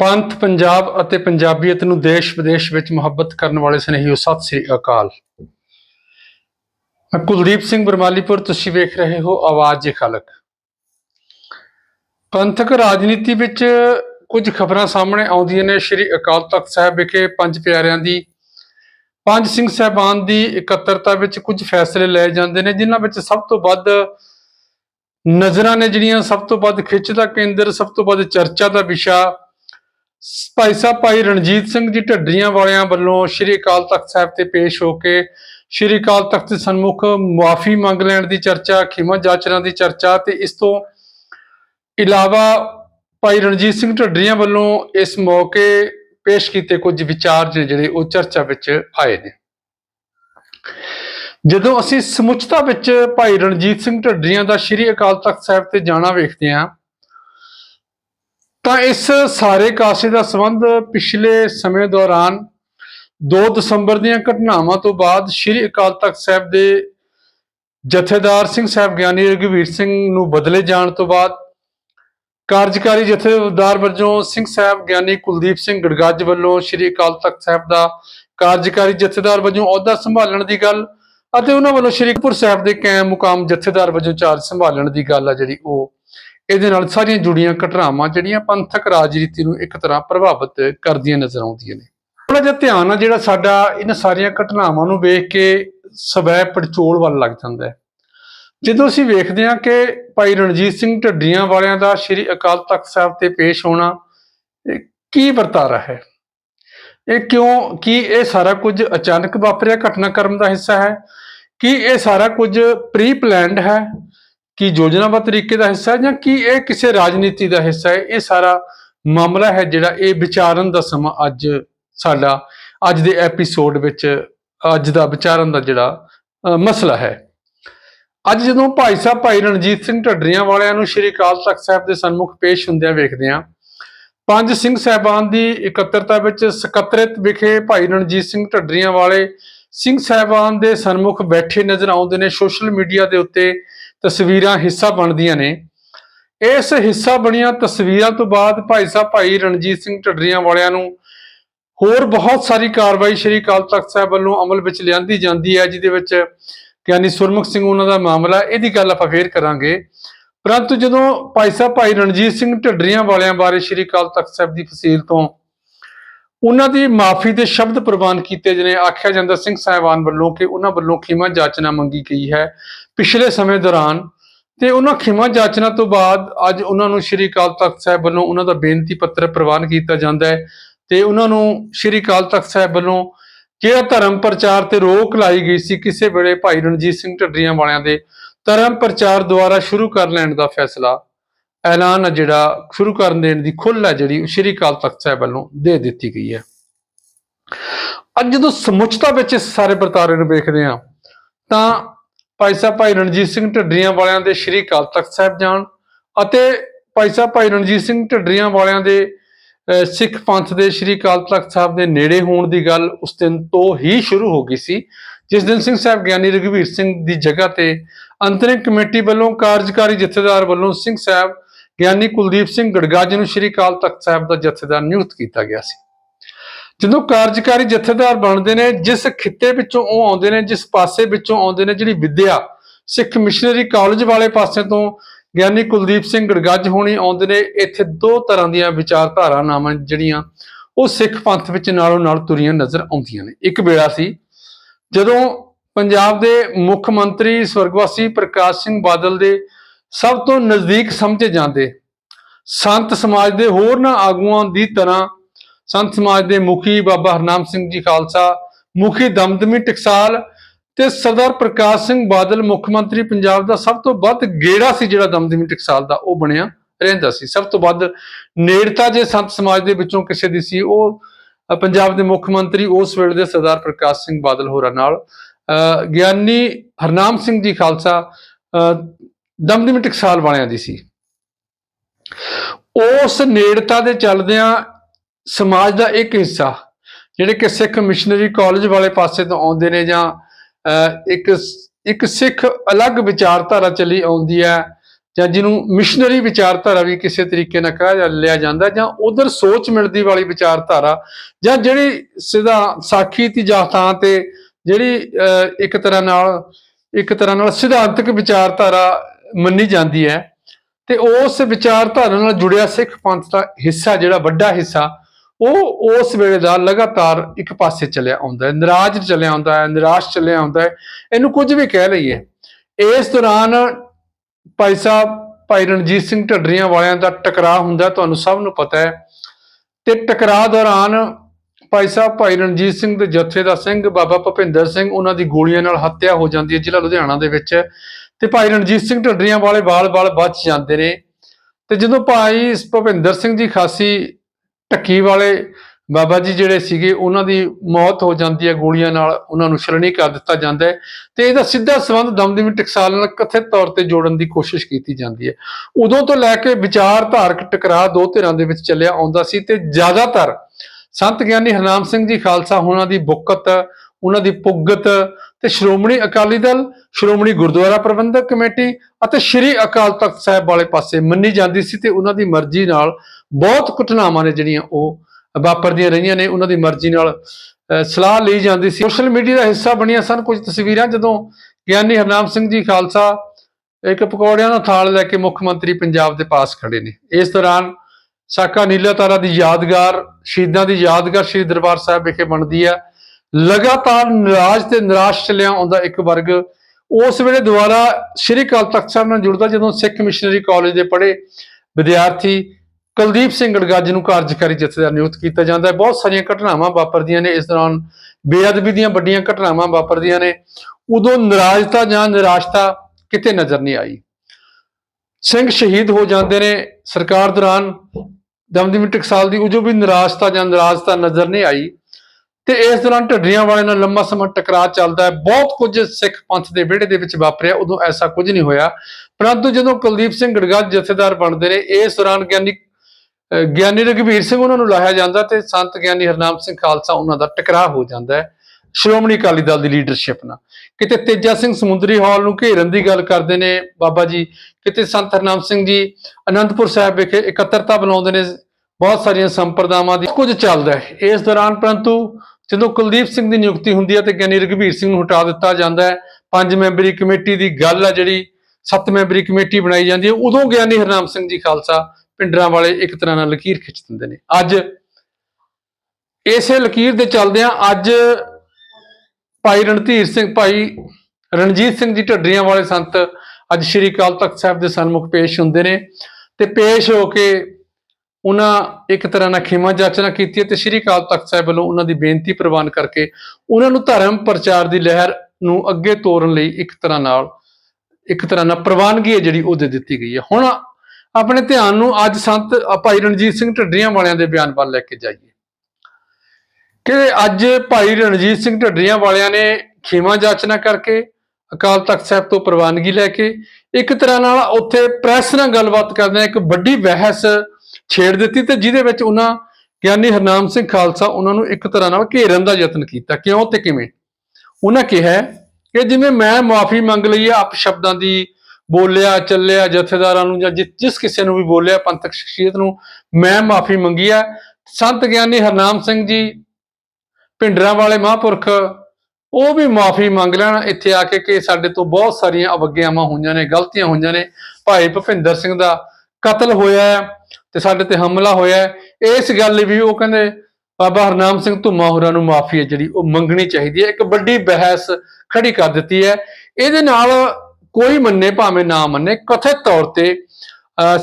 ਪੰਥ ਪੰਜਾਬ ਅਤੇ ਪੰਜਾਬੀਅਤ ਨੂੰ ਦੇਸ਼ ਵਿਦੇਸ਼ ਵਿੱਚ ਮੁਹੱਬਤ ਕਰਨ ਵਾਲੇ ਸਨੇਹੀਓ, ਸਤਿ ਸ੍ਰੀ ਅਕਾਲ। ਮੈਂ ਕੁਲਦੀਪ ਸਿੰਘ ਬਰਮਾਲੀਪੁਰ, ਤੁਸੀਂ ਵੇਖ ਰਹੇ ਹੋ ਆਵਾਜ਼ ਖਲਕ। ਪੰਥਕ ਰਾਜਨੀਤੀ ਵਿੱਚ ਕੁਝ ਖਬਰਾਂ ਸਾਹਮਣੇ ਆਉਂਦੀਆਂ ਨੇ। ਸ਼੍ਰੀ ਅਕਾਲ ਤਖਤ ਸਾਹਿਬ ਵਿਖੇ ਪੰਜ ਪਿਆਰਿਆਂ ਦੀ, ਪੰਜ ਸਿੰਘ ਸਾਹਿਬਾਨ ਦੀ ਇਕੱਤਰਤਾ ਵਿੱਚ ਕੁਝ ਫੈਸਲੇ ਲਏ ਜਾਂਦੇ ਨੇ, ਜਿਨ੍ਹਾਂ ਵਿੱਚ ਸਭ ਤੋਂ ਵੱਧ ਨਜ਼ਰਾਂ ਨੇ ਜਿਹੜੀਆਂ, ਸਭ ਤੋਂ ਵੱਧ ਖਿੱਚ ਦਾ ਕੇਂਦਰ, ਸਭ ਤੋਂ ਵੱਧ ਚਰਚਾ ਦਾ ਵਿਸ਼ਾ ਭਾਈ ਸਾਹਿਬ, ਭਾਈ ਰਣਜੀਤ ਸਿੰਘ ਜੀ ਢੱਡਰੀਆਂ ਵਾਲਿਆਂ ਵੱਲੋਂ ਸ਼੍ਰੀ ਅਕਾਲ ਤਖਤ ਸਾਹਿਬ ਤੇ ਪੇਸ਼ ਹੋ ਕੇ ਸ਼੍ਰੀ ਅਕਾਲ ਤਖਤ ਦੇ ਸਨਮੁਖ ਮੁਆਫੀ ਮੰਗ ਲੈਣ ਦੀ ਚਰਚਾ, ਖਿਮਾ ਜਾਚਰਾਂ ਦੀ ਚਰਚਾ ਤੇ ਇਸ ਤੋਂ ਇਲਾਵਾ ਭਾਈ ਰਣਜੀਤ ਸਿੰਘ ਢੱਡਰੀਆਂ ਵੱਲੋਂ ਇਸ ਮੌਕੇ ਪੇਸ਼ ਕੀਤੇ ਕੁਝ ਵਿਚਾਰ ਨੇ ਜਿਹੜੇ ਉਹ ਚਰਚਾ ਵਿੱਚ ਆਏ ਨੇ। ਜਦੋਂ ਅਸੀਂ ਸਮੁੱਚਤਾ ਵਿੱਚ ਭਾਈ ਰਣਜੀਤ ਸਿੰਘ ਢੱਡਰੀਆਂ ਦਾ ਸ਼੍ਰੀ ਅਕਾਲ ਤਖਤ ਸਾਹਿਬ ਤੇ ਜਾਣਾ ਵੇਖਦੇ ਹਾਂ ਤਾਂ ਇਸ ਸਾਰੇ ਕਾਸੇ ਦਾ ਸੰਬੰਧ ਪਿਛਲੇ ਸਮੇਂ ਦੌਰਾਨ 2 ਦਸੰਬਰ ਦੀਆਂ ਘਟਨਾਵਾਂ ਤੋਂ ਬਾਅਦ ਸ਼੍ਰੀ ਅਕਾਲ ਤਖਤ ਸਾਹਿਬ ਦੇ ਜਥੇਦਾਰ ਸਿੰਘ ਸਾਹਿਬ ਗਿਆਨੀ ਰਘਵੀਰ ਸਿੰਘ ਨੂੰ ਬਦਲੇ ਜਾਣ ਤੋਂ ਬਾਅਦ ਕਾਰਜਕਾਰੀ ਜਥੇਦਾਰ ਵਜੋਂ ਸਿੰਘ ਸਾਹਿਬ ਗਿਆਨੀ ਕੁਲਦੀਪ ਸਿੰਘ ਗੜਗੱਜ ਵੱਲੋਂ ਸ਼੍ਰੀ ਅਕਾਲ ਤਖਤ ਸਾਹਿਬ ਦਾ ਕਾਰਜਕਾਰੀ ਜਥੇਦਾਰ ਵਜੋਂ ਅਹੁਦਾ ਸੰਭਾਲਣ ਦੀ ਗੱਲ ਅਤੇ ਉਹਨਾਂ ਵੱਲੋਂ ਸ਼੍ਰੀ ਸਾਹਿਬ ਦੇ ਕਾਇਮ ਮੁਕਾਮ ਜਥੇਦਾਰ ਵਜੋਂ ਚਾਰਜ ਸੰਭਾਲਣ ਦੀ ਗੱਲ ਆ ਜਿਹੜੀ ਉਹ ਇਹਦੇ ਨਾਲ ਸਾਰੀਆਂ ਜੁੜੀਆਂ ਘਟਨਾਵਾਂ ਜਿਹੜੀਆਂ ਪੰਥਕ ਰਾਜਨੀਤੀ ਨੂੰ ਇੱਕ ਤਰ੍ਹਾਂ ਪ੍ਰਭਾਵਿਤ ਕਰਦੀਆਂ ਨਜ਼ਰ ਆਉਂਦੀਆਂ ਨੇ। ਥੋੜਾ ਜਿਹਾ ਧਿਆਨ ਆ ਜਿਹੜਾ ਸਾਡਾ ਇਹਨਾਂ ਸਾਰੀਆਂ ਘਟਨਾਵਾਂ ਨੂੰ ਵੇਖ ਕੇ ਸਵੈ ਪੜਚੋਲ ਵੱਲ ਲੱਗ ਜਾਂਦਾ ਹੈ। ਜਦੋਂ ਅਸੀਂ ਵੇਖਦੇ ਹਾਂ ਕਿ ਭਾਈ ਰਣਜੀਤ ਸਿੰਘ ਢੱਡੀਆਂ ਵਾਲਿਆਂ ਦਾ ਸ਼੍ਰੀ ਅਕਾਲ ਤਖਤ ਸਾਹਿਬ ਤੇ ਪੇਸ਼ ਹੋਣਾ ਕੀ ਵਰਤਾਰਾ ਹੈ? ਇਹ ਕਿਉਂ, ਕੀ ਇਹ ਸਾਰਾ ਕੁਝ ਅਚਾਨਕ ਵਾਪਰਿਆ ਘਟਨਾਕ੍ਰਮ ਦਾ ਹਿੱਸਾ ਹੈ? ਕੀ ਇਹ ਸਾਰਾ ਕੁਝ ਪ੍ਰੀ ਪਲਾਨਡ ਹੈ? ਕੀ ਯੋਜਨਾਬੱਧ ਤਰੀਕੇ ਦਾ ਹਿੱਸਾ ਹੈ ਜਾਂ ਕੀ ਇਹ ਕਿਸੇ ਰਾਜਨੀਤੀ ਦਾ ਹਿੱਸਾ ਹੈ? ਇਹ ਸਾਰਾ ਮਾਮਲਾ ਹੈ ਜਿਹੜਾ ਇਹ ਵਿਚਾਰਨ ਦਾ ਸਮਾਂ ਅੱਜ ਸਾਡਾ, ਅੱਜ ਦੇ ਐਪੀਸੋਡ ਵਿੱਚ, ਅੱਜ ਦਾ ਵਿਚਾਰਨ ਦਾ ਜਿਹੜਾ ਮਸਲਾ ਹੈ। ਅੱਜ ਜਦੋਂ ਭਾਈ ਸਾਹਿਬ ਭਾਈ ਰਣਜੀਤ ਸਿੰਘ ਢੱਡਰੀਆਂ ਵਾਲਿਆਂ ਨੂੰ ਸ਼੍ਰੀ ਅਕਾਲ ਤਖਤ ਸਾਹਿਬ ਦੇ ਸਨਮੁਖ ਪੇਸ਼ ਹੁੰਦਿਆਂ ਵੇਖਦੇ ਹਾਂ, ਪੰਜ ਸਿੰਘ ਸਾਹਿਬਾਨ ਦੀ ਇਕੱਤਰਤਾ ਵਿੱਚ ਸਕੱਤਰਤ ਵਿਖੇ ਭਾਈ ਰਣਜੀਤ ਸਿੰਘ ਢੱਡਰੀਆਂ ਵਾਲੇ ਸਿੰਘ ਸਾਹਿਬਾਨ ਦੇ ਸਨਮੁਖ ਬੈਠੇ ਨਜ਼ਰ ਆਉਂਦੇ ਨੇ। ਸੋਸ਼ਲ ਮੀਡੀਆ ਦੇ ਉੱਤੇ ਤਸਵੀਰਾਂ ਹਿੱਸਾ ਬਣਦੀਆਂ ਨੇ। ਇਸ ਹਿੱਸਾ ਬਣੀਆਂ ਤਸਵੀਰਾਂ ਤੋਂ ਬਾਅਦ ਭਾਈ ਸਾਹਿਬ, ਭਾਈ ਰਣਜੀਤ ਸਿੰਘ ਢੱਡਰੀਆਂ ਵਾਲਿਆਂ ਨੂੰ ਹੋਰ ਬਹੁਤ ਸਾਰੀ ਕਾਰਵਾਈ ਸ਼੍ਰੀ ਅਕਾਲ ਤਖਤ ਸਾਹਿਬ ਵੱਲੋਂ ਅਮਲ ਵਿੱਚ ਲਿਆਂਦੀ ਜਾਂਦੀ ਹੈ, ਜਿਹਦੇ ਵਿੱਚ ਗਿਆਨੀ ਸੁਰਮੁਖ ਸਿੰਘ ਉਹਨਾਂ ਦਾ ਮਾਮਲਾ, ਇਹਦੀ ਗੱਲ ਆਪਾਂ ਫੇਰ ਕਰਾਂਗੇ। ਪਰੰਤੂ ਜਦੋਂ ਭਾਈ ਸਾਹਿਬ, ਭਾਈ ਰਣਜੀਤ ਸਿੰਘ ਢੱਡਰੀਆਂ ਵਾਲਿਆਂ ਬਾਰੇ ਸ਼੍ਰੀ ਅਕਾਲ ਤਖਤ ਸਾਹਿਬ ਦੀ ਫਸੀਲ ਤੋਂ ਉਹਨਾਂ ਦੀ ਮਾਫੀ ਦੇ ਸ਼ਬਦ ਪ੍ਰਵਾਨ ਕੀਤੇ ਜਿਹਨੇ ਆਖਿਆ ਜਾਂਦਾ ਸਿੰਘ ਸਾਹਿਬਾਨ ਵੱਲੋਂ ਕਿ ਉਹਨਾਂ ਵੱਲੋਂ ਖਿਮਾ ਜਾਚਨਾ ਮੰਗੀ ਗਈ ਹੈ। ਪਿਛਲੇ ਸਮੇਂ ਦੌਰਾਨ ਤੇ ਉਹਨਾਂ ਖਿਮਾ ਜਾਚਨਾ ਤੋਂ ਬਾਅਦ ਅੱਜ ਉਹਨਾਂ ਨੂੰ ਸ਼੍ਰੀ ਅਕਾਲ ਤਖਤ ਸਾਹਿਬ ਵੱਲੋਂ ਉਹਨਾਂ ਦਾ ਬੇਨਤੀ ਪੱਤਰ ਪ੍ਰਵਾਨ ਕੀਤਾ ਜਾਂਦਾ ਹੈ ਤੇ ਉਹਨਾਂ ਨੂੰ ਸ਼੍ਰੀ ਅਕਾਲ ਤਖਤ ਸਾਹਿਬ ਵੱਲੋਂ ਜਿਹੜਾ ਧਰਮ ਪ੍ਰਚਾਰ ਤੇ ਰੋਕ ਲਾਈ ਗਈ ਸੀ ਕਿਸੇ ਵੇਲੇ ਭਾਈ ਰਣਜੀਤ ਸਿੰਘ ਢੱਡਰੀਆਂ ਵਾਲਿਆਂ ਦੇ ਧਰਮ ਪ੍ਰਚਾਰ ਦੁਆਰਾ ਸ਼ੁਰੂ ਕਰ ਲੈਣ ਦਾ ਫੈਸਲਾ ਐਲਾਨ ਆ ਜਿਹੜਾ ਸ਼ੁਰੂ ਕਰਨ ਦੇਣ ਦੀ ਖੁੱਲ੍ਹ ਹੈ ਜਿਹੜੀ ਸ਼੍ਰੀ ਅਕਾਲ ਤਖਤ ਸਾਹਿਬ ਵੱਲੋਂ ਦੇ ਦਿੱਤੀ ਗਈ ਹੈ। ਅੱਜ ਜਦੋਂ ਸਮੁੱਚਤਾ ਵਿੱਚ ਇਸ ਸਾਰੇ ਵਰਤਾਰੇ ਨੂੰ ਵੇਖਦੇ ਹਾਂ ਤਾਂ ਭਾਈ ਸਾਹਿਬ, ਭਾਈ ਰਣਜੀਤ ਸਿੰਘ ਢੱਡਰੀਆਂ ਵਾਲਿਆਂ ਦੇ ਸ਼੍ਰੀ ਅਕਾਲ ਤਖਤ ਸਾਹਿਬ ਜਾਣ ਅਤੇ ਭਾਈ ਸਾਹਿਬ, ਭਾਈ ਰਣਜੀਤ ਸਿੰਘ ਢੱਡਰੀਆਂ ਵਾਲਿਆਂ ਦੇ ਸਿੱਖ ਪੰਥ ਦੇ ਸ਼੍ਰੀ ਅਕਾਲ ਤਖਤ ਸਾਹਿਬ ਦੇ ਨੇੜੇ ਹੋਣ ਦੀ ਗੱਲ ਉਸ ਦਿਨ ਤੋਂ ਹੀ ਸ਼ੁਰੂ ਹੋ ਗਈ ਸੀ, ਜਿਸ ਦਿਨ ਸਿੰਘ ਸਾਹਿਬ ਗਿਆਨੀ ਰਘਵੀਰ ਸਿੰਘ ਦੀ ਜਗ੍ਹਾ ਤੇ ਅੰਤਰਿਮ ਕਮੇਟੀ ਵੱਲੋਂ ਕਾਰਜਕਾਰੀ ਜਥੇਦਾਰ ਵੱਲੋਂ ਸਿੰਘ ਸਾਹਿਬ ਗਿਆਨੀ ਕੁਲਦੀਪ ਸਿੰਘ ਗੜਗਾ ਜੀ ਨੂੰ ਸ਼੍ਰੀ ਅਕਾਲ ਤਖਤ ਸਾਹਿਬ ਦਾ ਜਥੇਦਾਰ ਨਿਯੁਕਤ ਕੀਤਾ ਗਿਆ ਸੀ। ਜਦੋਂ ਕਾਰਜਕਾਰੀ ਜਥੇਦਾਰ ਬਣਦੇ ਨੇ, ਜਿਸ ਖਿੱਤੇ ਵਿੱਚੋਂ ਉਹ ਆਉਂਦੇ ਨੇ, ਜਿਸ ਪਾਸੇ ਵਿੱਚੋਂ ਆਉਂਦੇ ਨੇ ਜਿਹੜੀ ਵਿਦਿਆ, ਸਿੱਖ ਮਿਸ਼ਨਰੀ ਕਾਲਜ ਵਾਲੇ ਪਾਸੇ ਤੋਂ ਗਿਆਨੀ ਕੁਲਦੀਪ ਸਿੰਘ ਗੜਗੱਜ ਹੋਣੀ ਆਉਂਦੇ ਨੇ, ਇੱਥੇ ਦੋ ਤਰ੍ਹਾਂ ਦੀਆਂ ਵਿਚਾਰਧਾਰਾ ਨਾਮਾਂ ਜਿਹੜੀਆਂ ਉਹ ਸਿੱਖ ਪੰਥ ਵਿੱਚ ਨਾਲੋਂ ਨਾਲ ਤੁਰੀਆਂ ਨਜ਼ਰ ਆਉਂਦੀਆਂ ਨੇ। ਇੱਕ ਵੇਲਾ ਸੀ, ਜਦੋਂ ਪੰਜਾਬ ਦੇ ਮੁੱਖ ਮੰਤਰੀ ਸਵਰਗਵਾਸੀ ਪ੍ਰਕਾਸ਼ ਸਿੰਘ ਬਾਦਲ ਦੇ ਸਭ ਤੋਂ ਨਜ਼ਦੀਕ ਸਮਝੇ ਜਾਂਦੇ, ਸੰਤ ਸਮਾਜ ਦੇ ਹੋਰਨਾਂ ਆਗੂਆਂ ਦੀ ਤਰ੍ਹਾਂ ਸੰਤ ਸਮਾਜ ਦੇ ਮੁਖੀ ਬਾਬਾ ਹਰਨਾਮ ਸਿੰਘ ਜੀ ਖਾਲਸਾ ਮੁਖੀ ਦਮਦਮੀ ਟਕਸਾਲ ਤੇ ਸਰਦਾਰ ਪ੍ਰਕਾਸ਼ ਸਿੰਘ ਬਾਦਲ ਮੁੱਖ ਮੰਤਰੀ ਪੰਜਾਬ ਦਾ ਸਭ ਤੋਂ ਵੱਧ ਗੇੜਾ ਸੀ ਜਿਹੜਾ ਦਮਦਮੀ ਟਕਸਾਲ ਦਾ ਉਹ ਬਣਿਆ ਰਹਿੰਦਾ ਸੀ। ਸਭ ਤੋਂ ਵੱਧ ਨੇੜਤਾ ਜੇ ਸੰਤ ਸਮਾਜ ਦੇ ਵਿੱਚੋਂ ਕਿਸੇ ਦੀ ਸੀ ਉਹ ਪੰਜਾਬ ਦੇ ਮੁੱਖ ਮੰਤਰੀ ਉਸ ਵੇਲੇ ਦੇ ਸਰਦਾਰ ਪ੍ਰਕਾਸ਼ ਸਿੰਘ ਬਾਦਲ ਹੋਰਾਂ ਨਾਲ। ਅ, ਗਿਆਨੀ ਹਰਨਾਮ ਸਿੰਘ ਜੀ ਖਾਲਸਾ ਅ, ਦਮਦਮੀ ਟਕਸਾਲ ਵਾਲਿਆਂ ਦੀ ਸੀ। ਉਸ ਨੇੜਤਾ ਦੇ ਚੱਲਦਿਆਂ ਸਮਾਜ ਦਾ ਇੱਕ ਹਿੱਸਾ ਜਿਹੜੇ ਕਿ ਸਿੱਖ ਮਿਸ਼ਨਰੀ ਕਾਲਜ ਵਾਲੇ ਪਾਸੇ ਤੋਂ ਆਉਂਦੇ ਨੇ ਜਾਂ ਅਹ, ਇੱਕ ਇੱਕ ਸਿੱਖ ਅਲੱਗ ਵਿਚਾਰਧਾਰਾ ਚੱਲੀ ਆਉਂਦੀ ਹੈ ਜਾਂ ਜਿਹਨੂੰ ਮਿਸ਼ਨਰੀ ਵਿਚਾਰਧਾਰਾ ਵੀ ਕਿਸੇ ਤਰੀਕੇ ਨਾਲ ਕਿਹਾ ਲਿਆ ਜਾਂਦਾ ਜਾਂ ਉਧਰ ਸੋਚ ਮਿਲਦੀ ਵਾਲੀ ਵਿਚਾਰਧਾਰਾ ਜਾਂ ਜਿਹੜੀ ਸਿੱਧਾ ਸਾਖੀ ਤੀ ਜਾਤਾਂ ਤੇ ਜਿਹੜੀ ਅਹ, ਇੱਕ ਤਰ੍ਹਾਂ ਨਾਲ ਇੱਕ ਤਰ੍ਹਾਂ ਨਾਲ ਸਿਧਾਂਤਕ ਵਿਚਾਰਧਾਰਾ ਮੰਨੀ ਜਾਂਦੀ ਹੈ ਤੇ ਉਸ ਵਿਚਾਰਧਾਰਾ ਨਾਲ ਜੁੜਿਆ ਸਿੱਖ ਪੰਥ ਦਾ ਹਿੱਸਾ ਜਿਹੜਾ ਵੱਡਾ ਹਿੱਸਾ ਉਹ ਉਸ ਵੇਲੇ ਦਾ ਲਗਾਤਾਰ ਇੱਕ ਪਾਸੇ ਚੱਲਿਆ ਆਉਂਦਾ ਹੈ ਨਿਰਾਜ ਚੱਲਿਆ ਆਉਂਦਾ ਹੈ, ਨਿਰਾਸ਼ ਚੱਲਿਆ ਆਉਂਦਾ ਹੈ। ਇਹਨੂੰ ਕੁਝ ਵੀ ਕਹਿ ਲਈਏ, ਇਸ ਦੌਰਾਨ ਭਾਈ ਸਾਹਿਬ, ਭਾਈ ਰਣਜੀਤ ਸਿੰਘ ਢੱਡਰੀਆਂ ਵਾਲਿਆਂ ਦਾ ਟਕਰਾਅ ਹੁੰਦਾ ਤੁਹਾਨੂੰ ਸਭ ਨੂੰ ਪਤਾ ਹੈ। ਤੇ ਟਕਰਾਅ ਦੌਰਾਨ ਭਾਈ ਸਾਹਿਬ, ਭਾਈ ਰਣਜੀਤ ਸਿੰਘ ਦੇ ਜਥੇ ਦਾ ਸਿੰਘ, ਬਾਬਾ ਭੁਪਿੰਦਰ ਸਿੰਘ, ਉਹਨਾਂ ਦੀ ਗੋਲੀਆਂ ਨਾਲ ਹੱਤਿਆ ਹੋ ਜਾਂਦੀ ਹੈ ਜ਼ਿਲ੍ਹਾ ਲੁਧਿਆਣਾ ਦੇ ਵਿੱਚ। ਤੇ ਭਾਈ ਰਣਜੀਤ ਸਿੰਘ ਢੱਡਰੀਆਂ ਵਾਲੇ ਬਾਲ-ਬਾਲ ਬਚ ਜਾਂਦੇ ਨੇ। ਤੇ ਜਦੋਂ ਭਾਈ ਭੁਪਿੰਦਰ ਸਿੰਘ ਜੀ ਖਾਸੀ ਢੱਕੀ ਵਾਲੇ ਬਾਬਾ ਜੀ ਜਿਹੜੇ ਸੀਗੇ, ਉਹਨਾਂ ਦੀ ਮੌਤ ਹੋ ਜਾਂਦੀ ਹੈ ਗੋਲੀਆਂ ਨਾਲ, ਉਹਨਾਂ ਨੂੰ ਸ਼ਰਣੀ ਕਰ ਦਿੱਤਾ ਜਾਂਦਾ ਹੈ ਤੇ ਇਹਦਾ ਸਿੱਧਾ ਸੰਬੰਧ ਦਮਦਮੀ ਟਕਸਾਲ ਨਾਲ ਕਥਿਤ ਤੌਰ ਤੇ ਜੋੜਨ ਦੀ ਕੋਸ਼ਿਸ਼ ਕੀਤੀ ਜਾਂਦੀ ਹੈ। ਉਦੋਂ ਤੋਂ ਲੈ ਕੇ ਵਿਚਾਰਧਾਰਕ ਟਕਰਾਅ ਦੋ ਧਿਰਾਂ ਦੇ ਵਿੱਚ ਚੱਲਿਆ ਆਉਂਦਾ ਸੀ ਤੇ ਜ਼ਿਆਦਾਤਰ ਸੰਤ ਗਿਆਨੀ ਹਰਨਾਮ ਸਿੰਘ ਜੀ ਖਾਲਸਾ ਉਹਨਾਂ ਦੀ ਬੁੱਕਤ ਉਹਨਾਂ ਦੀ ਪੁੱਗਤ ਤੇ ਸ਼੍ਰੋਮਣੀ ਅਕਾਲੀ ਦਲ, ਸ਼੍ਰੋਮਣੀ ਗੁਰਦੁਆਰਾ ਪ੍ਰਬੰਧਕ ਕਮੇਟੀ ਅਤੇ ਸ਼੍ਰੀ ਅਕਾਲ ਤਖਤ ਸਾਹਿਬ ਵਾਲੇ ਪਾਸੇ ਮੰਨੀ ਜਾਂਦੀ ਸੀ ਤੇ ਉਹਨਾਂ ਦੀ ਮਰਜ਼ੀ ਨਾਲ ਬਹੁਤ ਘਟਨਾਵਾਂ ਨੇ ਜਿਹੜੀਆਂ ਉਹ ਵਾਪਰਦੀਆਂ ਰਹੀਆਂ ਨੇ। ਉਹਨਾਂ ਦੀ ਮਰਜ਼ੀ ਨਾਲ ਸਲਾਹ ਲਈ ਜਾਂਦੀ ਸੀ। ਸੋਸ਼ਲ ਮੀਡੀਆ ਦਾ ਹਿੱਸਾ ਬਣੀਆਂ ਸਨ ਕੁਝ ਤਸਵੀਰਾਂ ਜਦੋਂ ਗਿਆਨੀ ਹਰਨਾਮ ਸਿੰਘ ਜੀ ਖਾਲਸਾ ਇੱਕ ਪਕੌੜਿਆਂ ਦਾ ਥਾਲ ਲੈ ਕੇ ਮੁੱਖ ਮੰਤਰੀ ਪੰਜਾਬ ਦੇ ਪਾਸ ਖੜੇ ਨੇ। ਇਸ ਦੌਰਾਨ ਸਾਕਾ ਨੀਲਾ ਤਾਰਾ ਦੀ ਯਾਦਗਾਰ, ਸ਼ਹੀਦਾਂ ਦੀ ਯਾਦਗਾਰ ਸ਼੍ਰੀ ਦਰਬਾਰ ਸਾਹਿਬ ਵਿਖੇ ਬਣਦੀ ਹੈ ਲਗਾਤਾਰ ਨਿਰਾਸ਼ ਤੇ ਨਿਰਾਸ਼ ਚੱਲਿਆ ਆਉਂਦਾ ਇੱਕ ਵਰਗ। ਉਸ ਵੇਲੇ ਦੁਆਰਾ ਸ਼੍ਰੀ ਅਕਾਲ ਤਖਤ ਸਾਹਿਬ ਨਾਲ ਜੁੜਦਾ ਜਦੋਂ ਸਿੱਖ ਮਿਸ਼ਨਰੀ ਕਾਲਜ ਦੇ ਪੜ੍ਹੇ ਵਿਦਿਆਰਥੀ ਕੁਲਦੀਪ ਸਿੰਘ ਗੜਗੱਜ ਨੂੰ ਕਾਰਜਕਾਰੀ ਜਥੇਦਾਰ ਨਿਯੁਕਤ ਕੀਤਾ ਜਾਂਦਾ ਹੈ। ਬਹੁਤ ਸਾਰੀਆਂ ਘਟਨਾਵਾਂ ਵਾਪਰਦੀਆਂ ਨੇ। ਇਸ ਦੌਰਾਨ ਬੇਅਦਬੀ ਦੀਆਂ ਵੱਡੀਆਂ ਘਟਨਾਵਾਂ ਵਾਪਰਦੀਆਂ ਨੇ। ਉਦੋਂ ਨਿਰਾਸ਼ਤਾ ਜਾਂ ਨਿਰਾਸ਼ਤਾ ਕਿਤੇ ਨਜ਼ਰ ਨਹੀਂ ਆਈ। ਸਿੰਘ ਸ਼ਹੀਦ ਹੋ ਜਾਂਦੇ ਨੇ। ਸਰਕਾਰ ਦੌਰਾਨ ਦਮਦਮੀ ਟਕਸਾਲ ਦੀ ਉਦੋਂ ਵੀ ਨਿਰਾਸ਼ਤਾ ਜਾਂ ਨਿਰਾਸ਼ਤਾ ਨਜ਼ਰ ਨਹੀਂ ਆਈ। ਤੇ ਇਸ ਦੌਰਾਨ ਢੱਡਰੀਆਂ ਵਾਲੇ ਨਾਲ ਲੰਮਾ ਸਮਾਂ ਟਕਰਾਅ ਚੱਲਦਾ ਹੈ। ਬਹੁਤ ਕੁਝ ਸਿੱਖ ਪੰਥ ਦੇ ਵਿਹੜੇ ਦੇ ਵਿੱਚ ਵਾਪਰਿਆ, ਉਦੋਂ ਐਸਾ ਕੁਝ ਨਹੀਂ ਹੋਇਆ। ਪਰੰਤੂ ਜਦੋਂ ਕੁਲਦੀਪ ਸਿੰਘ ਗੜਗੱਜ ਜਥੇਦਾਰ ਬਣਦੇ ਨੇ, ਇਸ ਦੌਰਾਨ ਗਿਆਨੀ ਗਿਆਨੀ ਰਘਵੀਰ ਸਿੰਘ ਉਹਨਾਂ ਨੂੰ ਲਾਇਆ ਜਾਂਦਾ ਤੇ ਸੰਤ ਗਿਆਨੀ ਹਰਨਾਮ ਸਿੰਘ ਖਾਲਸਾ ਉਹਨਾਂ ਦਾ ਟਕਰਾਅ ਹੋ ਜਾਂਦਾ ਹੈ। ਸ਼੍ਰੋਮਣੀ ਅਕਾਲੀ ਦਲ ਦੀ ਲੀਡਰਸ਼ਿਪ ਨਾਲ। ਕਿਤੇ ਤੇਜਾ ਸਿੰਘ ਸਮੁੰਦਰੀ ਹਾਲ ਨੂੰ ਘੇਰਨ ਦੀ ਗੱਲ ਕਰਦੇ ਨੇ ਬਾਬਾ ਜੀ, ਕਿਤੇ ਸੰਤ ਹਰਨਾਮ ਸਿੰਘ ਜੀ ਅਨੰਦਪੁਰ ਸਾਹਿਬ ਵਿਖੇ ਇਕੱਤਰਤਾ ਬਣਾਉਂਦੇ ਨੇ, ਬਹੁਤ ਸਾਰੀਆਂ ਸੰਪਰਦਾਵਾਂ ਦੀ ਕੁਝ ਚੱਲਦਾ ਹੈ। ਇਸ ਦੌਰਾਨ ਪਰੰਤੂ ਜਦੋਂ ਕੁਲਦੀਪ ਸਿੰਘ ਦੀ ਨਿਯੁਕਤੀ ਹੁੰਦੀ ਹੈ ਤੇ ਗਿਆਨੀ ਰਘਵੀਰ ਸਿੰਘ ਨੂੰ ਹਟਾ ਦਿੱਤਾ ਜਾਂਦਾ ਹੈ, ਪੰਜ ਮੈਂਬਰੀ ਕਮੇਟੀ ਦੀ ਗੱਲ ਹੈ ਜਿਹੜੀ, ਸੱਤ ਮੈਂਬਰੀ ਕਮੇਟੀ ਬਣਾਈ ਜਾਂਦੀ ਹੈ, ਉਦੋਂ ਗਿਆਨੀ ਹਰਨਾਮ ਸਿੰਘ ਜੀ ਖਾਲਸਾ ਪਿੰਡਰਾਂ ਵਾਲੇ ਇੱਕ ਤਰ੍ਹਾਂ ਨਾਲ ਲਕੀਰ ਖਿੱਚ ਦਿੰਦੇ ਨੇ। ਅੱਜ ਇਸੇ ਲਕੀਰ ਦੇ ਚੱਲਦਿਆਂ ਅੱਜ ਭਾਈ ਰਣਧੀਰ ਸਿੰਘ, ਭਾਈ ਰਣਜੀਤ ਸਿੰਘ ਜੀ ਢੱਡਰੀਆਂ ਵਾਲੇ ਸੰਤ ਅੱਜ ਸ਼੍ਰੀ ਅਕਾਲ ਤਖਤ ਸਾਹਿਬ ਦੇ ਸਨਮੁਖ ਪੇਸ਼ ਹੁੰਦੇ ਨੇ ਤੇ ਪੇਸ਼ ਹੋ ਕੇ ਉਹਨਾਂ ਇੱਕ ਤਰ੍ਹਾਂ ਨਾਲ ਖਿਮਾ ਜਾਚਨਾ ਕੀਤੀ ਹੈ ਤੇ ਸ਼੍ਰੀ ਅਕਾਲ ਤਖਤ ਸਾਹਿਬ ਵੱਲੋਂ ਉਹਨਾਂ ਦੀ ਬੇਨਤੀ ਪ੍ਰਵਾਨ ਕਰਕੇ ਉਹਨਾਂ ਨੂੰ ਧਰਮ ਪ੍ਰਚਾਰ ਦੀ ਲਹਿਰ ਨੂੰ ਅੱਗੇ ਤੋਰਨ ਲਈ ਇੱਕ ਤਰ੍ਹਾਂ ਨਾਲ, ਇੱਕ ਤਰ੍ਹਾਂ ਨਾਲ ਪ੍ਰਵਾਨਗੀ ਹੈ ਜਿਹੜੀ ਉਹ ਦੇ ਦਿੱਤੀ ਗਈ ਹੈ। ਹੁਣ ਆਪਣੇ ਧਿਆਨ ਨੂੰ ਅੱਜ ਸੰਤ ਭਾਈ ਰਣਜੀਤ ਸਿੰਘ ਢੱਡਰੀਆਂ ਵਾਲਿਆਂ ਦੇ ਬਿਆਨ ਵੱਲ ਲੈ ਕੇ ਜਾਈਏ। ਕਿ ਅੱਜ ਭਾਈ ਰਣਜੀਤ ਸਿੰਘ ਢੱਡਰੀਆਂ ਵਾਲਿਆਂ ਨੇ ਖੇਮਾ ਜਾਚਨਾ ਕਰਕੇ ਅਕਾਲ ਤਖਤ ਸਾਹਿਬ ਤੋਂ ਪ੍ਰਵਾਨਗੀ ਲੈ ਕੇ ਇੱਕ ਤਰ੍ਹਾਂ ਨਾਲ ਉੱਥੇ ਪ੍ਰੈਸ ਨਾਲ ਗੱਲਬਾਤ ਕਰਦੇ ਇੱਕ ਵੱਡੀ ਬਹਿਸ ਛੇੜ ਦਿੱਤੀ ਤੇ ਜਿਹਦੇ ਵਿੱਚ ਉਹਨਾਂ ਗਿਆਨੀ ਹਰਨਾਮ ਸਿੰਘ ਖਾਲਸਾ ਉਹਨਾਂ ਨੂੰ ਇੱਕ ਤਰ੍ਹਾਂ ਨਾਲ ਘੇਰਨ ਦਾ ਯਤਨ ਕੀਤਾ। ਕਿਉਂ ਤੇ ਕਿਵੇਂ? ਉਹਨਾਂ ਕਿਹਾ ਕਿ ਜਿਵੇਂ ਮੈਂ ਮਾਫੀ ਮੰਗ ਲਈ ਹੈ ਆਪ ਸ਼ਬਦਾਂ ਦੀ ਬੋਲਿਆ, ਚੱਲਿਆ ਜਥੇਦਾਰਾਂ ਨੂੰ ਜਾਂ ਜਿਸ ਕਿਸੇ ਨੂੰ ਵੀ ਬੋਲਿਆ, ਪੰਥਕ ਸ਼ਖਸੀਅਤ ਨੂੰ ਮੈਂ ਮਾਫੀ ਮੰਗੀ ਹੈ ਸੰਤ ਗਿਆਨੀ ਹਰਨਾਮ ਸਿੰਘ ਜੀ, ਭਿੰਡਰਾਂ ਵਾਲੇ ਮਹਾਂਪੁਰਖ, ਉਹ ਵੀ ਮਾਫੀ ਮੰਗ ਲੈਣ। ਇੱਥੇ ਆ ਕੇ ਕਿ ਸਾਡੇ ਤੋਂ ਬਹੁਤ ਸਾਰੀਆਂ ਅਵਗਿਆਵਾਂ ਹੋਈਆਂ ਨੇ, ਗਲਤੀਆਂ ਹੋਈਆਂ ਨੇ। ਭਾਈ ਭੁਪਿੰਦਰ ਸਿੰਘ ਦਾ ਕਤਲ ਹੋਇਆ ਹੈ ਤੇ ਸਾਡੇ ਤੇ ਹਮਲਾ ਹੋਇਆ ਇਸ ਗੱਲ ਲਈ ਵੀ ਉਹ ਕਹਿੰਦੇ, ਬਾਬਾ ਹਰਨਾਮ ਸਿੰਘ ਧੁੰਮਾ ਹੋਰਾਂ ਨੂੰ ਮਾਫੀ ਹੈ, ਜਿਹੜੀ ਉਹ ਮੰਗਣੀ ਚਾਹੀਦੀ ਹੈ। ਇੱਕ ਵੱਡੀ ਬਹਿਸ ਖੜੀ ਕਰ ਦਿੱਤੀ ਹੈ। ਇਹਦੇ ਨਾਲ ਕੋਈ ਮੰਨੇ, ਭਾਵੇਂ ਨਾ ਮੰਨੇ, ਕਥਿਤ ਤੌਰ ਤੇ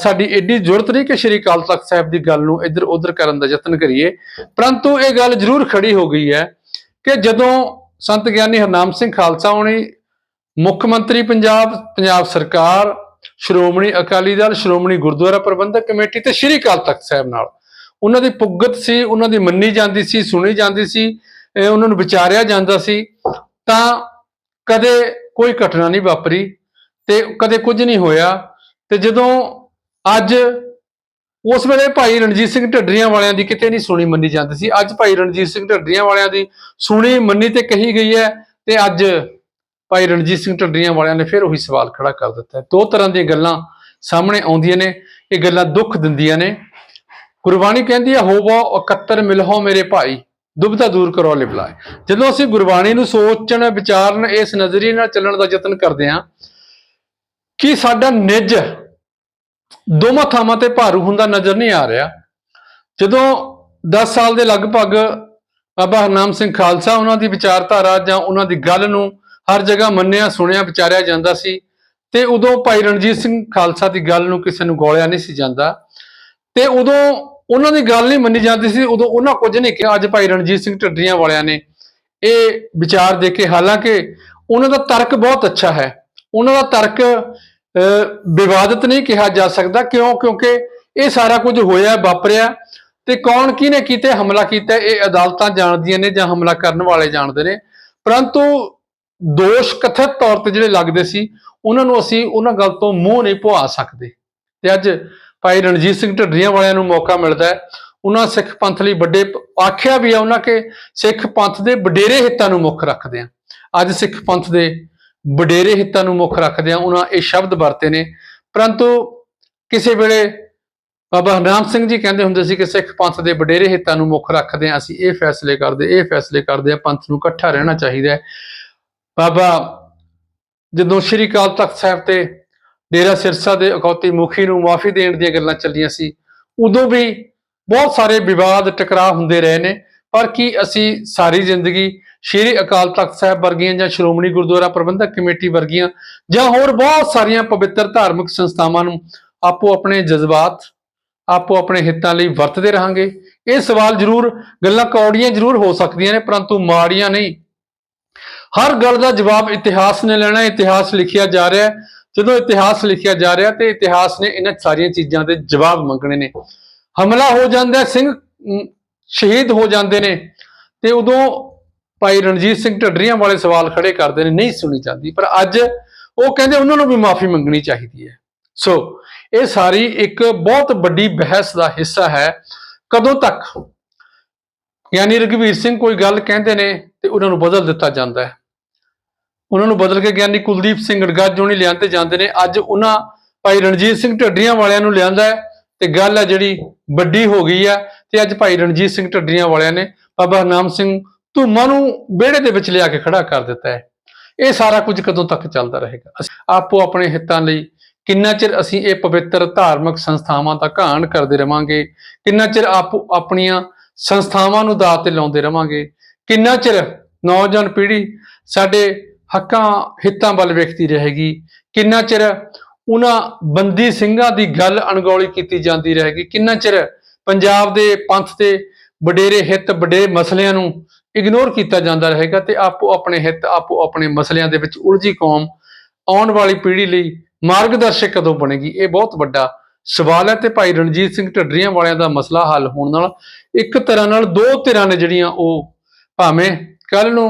ਸਾਡੀ ਏਡੀ ਜ਼ਰੂਰਤ ਨਹੀਂ ਕਿ ਸ਼੍ਰੀ ਅਕਾਲ ਤਖਤ ਸਾਹਿਬ ਦੀ ਗੱਲ ਨੂੰ ਇੱਧਰ ਉੱਧਰ ਕਰਨ ਦਾ ਯਤਨ ਕਰੀਏ। ਪਰੰਤੂ ਇਹ ਗੱਲ ਜ਼ਰੂਰ ਖੜੀ ਹੋ ਗਈ ਹੈ ਕਿ ਜਦੋਂ ਸੰਤ ਗਿਆਨੀ ਹਰਨਾਮ ਸਿੰਘ ਖਾਲਸਾ ਹੋਣੀ, ਮੁੱਖ ਮੰਤਰੀ ਪੰਜਾਬ ਪੰਜਾਬ ਸਰਕਾਰ ਸ਼੍ਰੋਮਣੀ ਅਕਾਲੀ ਦਲ, ਸ਼੍ਰੋਮਣੀ ਗੁਰਦੁਆਰਾ ਪ੍ਰਬੰਧਕ ਕਮੇਟੀ ਤੇ ਸ਼੍ਰੀ ਅਕਾਲ ਤਖਤ ਸਾਹਿਬ ਨਾਲ। ਉਹਨਾਂ ਦੀ ਪੁੱਗਤ ਸੀ, ਉਹਨਾਂ ਦੀ ਮੰਨੀ ਜਾਂਦੀ ਸੀ, ਸੁਣੀ ਜਾਂਦੀ ਸੀ ਉਹਨਾਂ ਨੂੰ ਵਿਚਾਰਿਆ ਜਾਂਦਾ ਸੀ। ਤਾਂ ਕਦੇ ਕੋਈ ਘਟਨਾ ਨਹੀਂ ਵਾਪਰੀ ਤੇ ਕਦੇ ਕੁਝ ਨਹੀਂ ਹੋਇਆ ਤੇ ਜਦੋਂ ਅੱਜ ਉਸ ਵੇਲੇ ਭਾਈ ਰਣਜੀਤ ਸਿੰਘ ਢੱਡਰੀਆਂ ਵਾਲਿਆਂ ਦੀ ਕਿਤੇ ਨਹੀਂ ਸੁਣੀ ਮੰਨੀ ਜਾਂਦੀ ਸੀ। ਅੱਜ ਭਾਈ ਰਣਜੀਤ ਸਿੰਘ ਢੱਡਰੀਆਂ ਵਾਲਿਆਂ ਦੀ ਸੁਣੀ ਮੰਨੀ ਤੇ ਕਹੀ ਗਈ ਹੈ ਤੇ ਅੱਜ ਭਾਈ ਰਣਜੀਤ ਸਿੰਘ ਢੱਡਰੀਆਂ ਵਾਲਿਆਂ ਨੇ ਫਿਰ ਉਹੀ ਸਵਾਲ ਖੜਾ ਕਰ ਦਿੱਤਾ ਦੋ ਤਰ੍ਹਾਂ ਦੀਆਂ ਗੱਲਾਂ ਸਾਹਮਣੇ ਆਉਂਦੀਆਂ ਨੇ, ਇਹ ਗੱਲਾਂ ਦੁੱਖ ਦਿੰਦੀਆਂ ਨੇ। ਗੁਰਬਾਣੀ ਕਹਿੰਦੀ ਹੈ, ਹੋਵੋ ਇਕੱਤਰ ਮਿਲਹੋ ਮੇਰੇ ਭਾਈ ਦੁਬਦਾ ਦੂਰ ਕਰੋ ਲਿਬਲਾਏ। ਜਦੋਂ ਅਸੀਂ ਗੁਰਬਾਣੀ ਨੂੰ ਸੋਚਣ, ਵਿਚਾਰਨ, ਇਸ ਨਜ਼ਰੀਏ ਨਾਲ ਚੱਲਣ ਦਾ ਯਤਨ ਕਰਦੇ ਹਾਂ, ਕਿ ਸਾਡਾ ਨਿੱਜ ਦੋਵਾਂ ਥਾਵਾਂ ਤੇ ਭਾਰੂ ਹੁੰਦਾ ਨਜ਼ਰ ਨਹੀਂ ਆ ਰਿਹਾ। ਜਦੋਂ 10 ਸਾਲ ਦੇ ਲਗਭਗ ਬਾਬਾ ਹਰਨਾਮ ਸਿੰਘ ਖਾਲਸਾ, ਉਹਨਾਂ ਦੀ ਵਿਚਾਰਧਾਰਾ ਜਾਂ ਉਹਨਾਂ ਦੀ ਗੱਲ ਨੂੰ ਹਰ ਜਗ੍ਹਾ ਮੰਨਿਆ ਸੁਣਿਆ ਵਿਚਾਰਿਆ ਜਾਂਦਾ ਸੀ ਤੇ ਉਦੋਂ ਭਾਈ ਰਣਜੀਤ ਸਿੰਘ ਖਾਲਸਾ ਦੀ ਗੱਲ ਨੂੰ ਕਿਸੇ ਨੂੰ ਗੋਲਿਆ ਨਹੀਂ ਸੀ ਜਾਂਦਾ ਤੇ ਉਦੋਂ ਉਹਨਾਂ ਦੀ ਗੱਲ ਨਹੀਂ ਮੰਨੀ ਜਾਂਦੀ ਸੀ ਉਦੋਂ ਉਹਨਾਂ ਕੁਝ ਨਹੀਂ ਕਿਹਾ। ਅੱਜ ਭਾਈ ਰਣਜੀਤ ਸਿੰਘ ਢੱਡਰੀਆਂ ਵਾਲਿਆਂ ਨੇ ਇਹ ਵਿਚਾਰ ਦੇ ਕੇ ਹਾਲਾਂਕਿ ਉਹਨਾਂ ਦਾ ਤਰਕ ਬਹੁਤ ਅੱਛਾ ਹੈ। ਉਹਨਾਂ ਦਾ ਤਰਕ ਅਹ, ਵਿਵਾਦਤ ਨਹੀਂ ਕਿਹਾ ਜਾ ਸਕਦਾ। ਕਿਉਂ? ਕਿਉਂਕਿ ਇਹ ਸਾਰਾ ਕੁਝ ਹੋਇਆ ਵਾਪਰਿਆ ਤੇ ਕੌਣ ਕਿਹਨੇ ਕੀਤੇ? ਹਮਲਾ ਕੀਤਾ। ਇਹ ਅਦਾਲਤਾਂ ਜਾਣਦੀਆਂ ਨੇ ਜਾਂ ਹਮਲਾ ਕਰਨ ਵਾਲੇ ਜਾਣਦੇ ਨੇ। ਪਰੰਤੂ ਦੋਸ਼ ਕਥਿਤ ਤੌਰ ਤੇ ਜਿਹੜੇ ਲੱਗਦੇ ਸੀ, ਉਹਨਾਂ ਨੂੰ ਅਸੀਂ ਉਹਨਾਂ ਗੱਲ ਤੋਂ ਮੂੰਹ ਨਹੀਂ ਪੁਆ ਸਕਦੇ। ਤੇ ਅੱਜ ਭਾਈ ਰਣਜੀਤ ਸਿੰਘ ਢੱਡਰੀਆਂ ਵਾਲਿਆਂ ਨੂੰ ਮੌਕਾ ਮਿਲਦਾ ਹੈ। ਉਹਨਾਂ ਸਿੱਖ ਪੰਥ ਲਈ ਵੱਡੇ ਆਖਿਆ ਵੀ ਆ ਉਹਨਾਂ ਕਿ ਸਿੱਖ ਪੰਥ ਦੇ ਵਡੇਰੇ ਹਿੱਤਾਂ ਨੂੰ ਮੁੱਖ ਰੱਖਦੇ ਆ। ਅੱਜ ਸਿੱਖ ਪੰਥ ਦੇ ਵਡੇਰੇ ਹਿੱਤਾਂ ਨੂੰ ਮੁੱਖ ਰੱਖਦੇ ਆ, ਉਹਨਾਂ ਇਹ ਸ਼ਬਦ ਵਰਤੇ ਨੇ। ਪਰੰਤੂ ਕਿਸੇ ਵੇਲੇ ਬਾਬਾ ਹਰਨਾਮ ਸਿੰਘ ਜੀ ਕਹਿੰਦੇ ਹੁੰਦੇ ਸੀ ਕਿ ਸਿੱਖ ਪੰਥ ਦੇ ਵਡੇਰੇ ਹਿੱਤਾਂ ਨੂੰ ਮੁੱਖ ਰੱਖਦੇ ਆ, ਅਸੀਂ ਇਹ ਫੈਸਲੇ ਕਰਦੇ, ਇਹ ਫੈਸਲੇ ਕਰਦੇ ਆ, ਪੰਥ ਨੂੰ ਇਕੱਠਾ ਰਹਿਣਾ ਚਾਹੀਦਾ ਹੈ। ਬਾਬਾ, ਜਦੋਂ ਸ਼੍ਰੀ ਅਕਾਲ ਤਖਤ ਸਾਹਿਬ ਤੇ ਡੇਰਾ ਸਿਰਸਾ ਦੇ ਅਕੌਤੀ ਮੁਖੀ ਨੂੰ ਮਾਫੀ ਦੇਣ ਦੀਆਂ ਗੱਲਾਂ ਚੱਲੀਆਂ ਸੀ, ਉਦੋਂ ਵੀ ਬਹੁਤ ਸਾਰੇ ਵਿਵਾਦ, ਟਕਰਾਅ ਹੁੰਦੇ ਰਹੇ ਨੇ, ਪਰ ਕੀ ਅਸੀਂ ਸਾਰੀ ਜ਼ਿੰਦਗੀ ਸ਼੍ਰੀ ਅਕਾਲ ਤਖਤ ਸਾਹਿਬ ਵਰਗੀਆਂ ਜਾਂ ਸ਼੍ਰੋਮਣੀ ਗੁਰਦੁਆਰਾ ਪ੍ਰਬੰਧਕ ਕਮੇਟੀ ਵਰਗੀਆਂ ਜਾਂ ਹੋਰ ਬਹੁਤ ਸਾਰੀਆਂ ਪਵਿੱਤਰ ਧਾਰਮਿਕ ਸੰਸਥਾਵਾਂ ਨੂੰ ਆਪੋ ਆਪਣੇ ਜਜ਼ਬਾਤ, ਆਪੋ ਆਪਣੇ ਹਿੱਤਾਂ ਲਈ ਵਰਤਦੇ ਰਹਾਂਗੇ? ਇਹ ਸਵਾਲ ਜ਼ਰੂਰ, ਗੱਲਾਂ ਕੌੜੀਆਂ ਜ਼ਰੂਰ ਹੋ ਸਕਦੀਆਂ ਨੇ, ਪਰੰਤੂ ਮਾੜੀਆਂ ਨਹੀਂ। ਹਰ ਗੱਲ ਦਾ ਜਵਾਬ ਇਤਿਹਾਸ ਨੇ ਲੈਣਾ, ਇਤਿਹਾਸ ਲਿਖਿਆ ਜਾ ਰਿਹਾ ਹੈ। ਜਦੋਂ ਇਤਿਹਾਸ ਲਿਖਿਆ ਜਾ ਰਿਹਾ ਤੇ ਇਤਿਹਾਸ ਨੇ ਇਹਨਾਂ ਸਾਰੀਆਂ ਚੀਜ਼ਾਂ ਦੇ ਜਵਾਬ ਮੰਗਣੇ ਨੇ। ਹਮਲਾ ਹੋ ਜਾਂਦਾ ਸਿੰਘ ਸ਼ਹੀਦ ਹੋ ਜਾਂਦੇ ਨੇ ਤੇ ਉਦੋਂ ਭਾਈ ਰਣਜੀਤ ਸਿੰਘ ਢੱਡਰੀਆਂ ਵਾਲੇ ਸਵਾਲ ਖੜੇ ਕਰਦੇ ਨੇ, ਨਹੀਂ ਸੁਣੀ ਜਾਂਦੀ। ਪਰ ਅੱਜ ਉਹ ਕਹਿੰਦੇ ਉਹਨਾਂ ਨੂੰ ਵੀ ਮਾਫੀ ਮੰਗਣੀ ਚਾਹੀਦੀ ਹੈ। ਸੋ ਇਹ ਸਾਰੀ ਇੱਕ ਬਹੁਤ ਵੱਡੀ ਬਹਿਸ ਦਾ ਹਿੱਸਾ ਹੈ। ਕਦੋਂ ਤੱਕ? ਯਾਨੀ ਰਘਵੀਰ ਸਿੰਘ ਕੋਈ ਗੱਲ ਕਹਿੰਦੇ ਨੇ ਤੇ ਉਹਨਾਂ ਨੂੰ ਬਦਲ ਦਿੱਤਾ ਜਾਂਦਾ ਹੈ। ਉਹਨਾਂ ਨੂੰ ਬਦਲ ਕੇ ਗਿਆਨੀ ਕੁਲਦੀਪ ਸਿੰਘ ਗੜਗਾਜੋਂ ਨਹੀਂ ਲਿਆਂਦੇ ਜਾਂਦੇ ਨੇ। ਅੱਜ ਉਹਨਾਂ ਭਾਈ ਰਣਜੀਤ ਸਿੰਘ ਢੱਡਰੀਆਂ ਵਾਲਿਆਂ ਨੂੰ ਲਿਆਂਦਾ ਹੈ ਤੇ ਗੱਲ ਹੈ ਜਿਹੜੀ ਵੱਡੀ ਹੋ ਗਈ ਹੈ ਤੇ ਅੱਜ ਭਾਈ ਰਣਜੀਤ ਸਿੰਘ ਢੱਡਰੀਆਂ ਵਾਲਿਆਂ ਨੇ ਬਾਬਾ ਨਾਮ ਸਿੰਘ ਧੂਮਾ ਨੂੰ ਵਿਹੜੇ ਦੇ ਵਿੱਚ ਲਿਆ ਕੇ ਖੜਾ ਕਰ ਦਿੱਤਾ ਹੈ। ਇਹ ਸਾਰਾ ਕੁਝ ਕਦੋਂ ਤੱਕ ਚੱਲਦਾ ਰਹੇਗਾ? ਆਪੋ ਆਪਣੇ ਹਿੱਤਾਂ ਲਈ ਕਿੰਨਾ ਚਿਰ ਅਸੀਂ ਇਹ ਪਵਿੱਤਰ ਧਾਰਮਿਕ ਸੰਸਥਾਵਾਂ ਦਾ ਘਾਣ ਕਰਦੇ ਰਵਾਂਗੇ? ਕਿੰਨਾ ਚਿਰ ਆਪੋ ਆਪਣੀਆਂ ਸੰਸਥਾਵਾਂ ਨੂੰ ਦਾਅ ਤੇ ਲਾਉਂਦੇ ਰਵਾਂਗੇ? ਕਿੰਨਾ ਚਿਰ ਨੌਜਵਾਨ ਪੀੜ੍ਹੀ ਸਾਡੇ ਹੱਕਾਂ ਹਿੱਤਾਂ ਵੱਲ ਵੇਖਦੀ ਰਹੇਗੀ। ਕਿੰਨਾ ਚਿਰ ਉਹਨਾਂ ਬੰਦੀ ਸਿੰਘਾਂ ਦੀ ਗੱਲ ਅਣਗੌਲੀ ਕੀਤੀ ਜਾਂਦੀ ਰਹੇਗੀ? ਕਿੰਨਾ ਚਿਰ ਪੰਜਾਬ ਦੇ ਪੰਥ ਦੇ ਵਡੇਰੇ ਹਿੱਤ, ਵੱਡੇ ਮਸਲਿਆਂ ਨੂੰ ਇਗਨੋਰ ਕੀਤਾ ਜਾਂਦਾ ਰਹੇਗਾ ਤੇ ਆਪੋ ਆਪਣੇ ਹਿੱਤ, ਆਪੋ ਆਪਣੇ ਮਸਲਿਆਂ ਦੇ ਵਿੱਚ ਉਲਝੀ ਕੌਮ ਆਉਣ ਵਾਲੀ ਪੀੜ੍ਹੀ ਲਈ ਮਾਰਗਦਰਸ਼ਕ ਕਦੋਂ ਬਣੇਗੀ? ਇਹ ਬਹੁਤ ਵੱਡਾ ਸਵਾਲ ਹੈ ਤੇ ਭਾਈ ਰਣਜੀਤ ਸਿੰਘ ਢੱਡਰੀਆਂ ਵਾਲਿਆਂ ਦਾ ਮਸਲਾ ਹੱਲ ਹੋਣ ਨਾਲ ਇੱਕ ਤਰ੍ਹਾਂ ਨਾਲ ਦੋ ਧਿਰਾਂ ਨੇ ਜਿਹੜੀਆਂ ਉਹ ਭਾਵੇਂ ਕੱਲ ਨੂੰ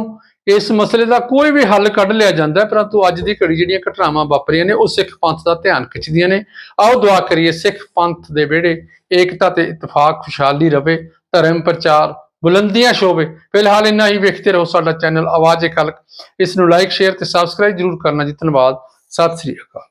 ਇਸ ਮਸਲੇ ਦਾ ਕੋਈ ਵੀ ਹੱਲ ਕੱਢ ਲਿਆ ਜਾਂਦਾ ਹੈ, ਪਰੰਤੂ ਅੱਜ ਦੀ ਘੜੀ ਜਿਹੜੀਆਂ ਘਟਨਾਵਾਂ ਵਾਪਰੀਆਂ ਨੇ ਉਹ ਸਿੱਖ ਪੰਥ ਦਾ ਧਿਆਨ ਖਿੱਚਦੀਆਂ ਨੇ। ਆਓ ਦੁਆ ਕਰੀਏ ਸਿੱਖ ਪੰਥ ਦੇ ਵਿਹੜੇ ਏਕਤਾ ਤੇ ਇਤਫਾਕ ਖੁਸ਼ਹਾਲੀ ਰਵੇ ਧਰਮ ਪ੍ਰਚਾਰ ਬੁਲੰਦੀਆਂ ਸ਼ੋਭੇ ਫਿਲਹਾਲ ਇੰਨਾ ਹੀ ਵੇਖਦੇ ਰਹੋ ਸਾਡਾ ਚੈਨਲ ਆਵਾਜ਼ ਏ ਕਲਕ। ਇਸ ਨੂੰ ਲਾਈਕ ਸ਼ੇਅਰ ਤੇ ਸਬਸਕ੍ਰਾਈਬ ਜਰੂਰ ਕਰਨਾ ਜੀ ਧੰਨਵਾਦ। ਸਤਿ ਸ੍ਰੀ ਅਕਾਲ।